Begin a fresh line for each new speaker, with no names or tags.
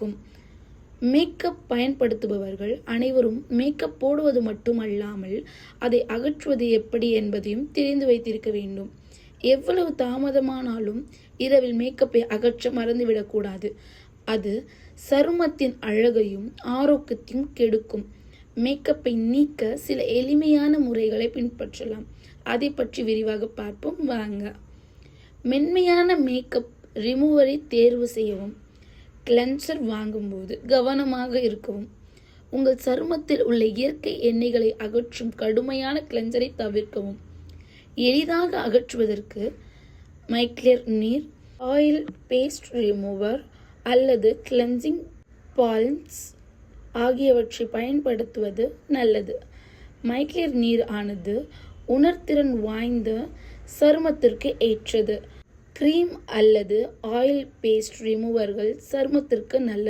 இருக்கும். மேக்கப் பயன்படுத்துபவர்கள் அனைவரும் மேக்கப் போடுவது மட்டுமல்லாமல் அதை அகற்றுவது எப்படி என்பதையும் தெரிந்து வைத்திருக்க வேண்டும். எவ்வளவு தாமதமானாலும் இரவில் மேக்கப்பை அகற்ற மறந்துவிடக்கூடாது. அது சருமத்தின் அழகையும் ஆரோக்கியத்தையும் கெடுக்கும். மேக்கப்பை நீக்க சில எளிமையான முறைகளை பின்பற்றலாம். அதை பற்றி விரிவாக பார்ப்போம். வாங்க. மென்மையான மேக்கப் ரிமூவரை தேர்வு செய்யவும். கிளென்சர் வாங்கும்போது கவனமாக இருக்கவும். உங்கள் சருமத்தில் உள்ள இயற்கை எண்ணெய்களை அகற்றும் கடுமையான கிளென்சரை தவிர்க்கவும். எளிதாக அகற்றுவதற்கு மைக்ளியர் நீர் ஆயில் பேஸ்ட் ரிமூவர் அல்லது கிளென்சிங் பால்ம்ஸ் ஆகியவற்றை பயன்படுத்துவது நல்லது. மைக்ளியர் நீர் ஆனது உணர்திறன் வாய்ந்த சருமத்திற்கு ஏற்றது. கிரீம் அல்லது ஆயில் பேஸ்ட் ரிமூவர்கள் சருமத்திற்கு நல்ல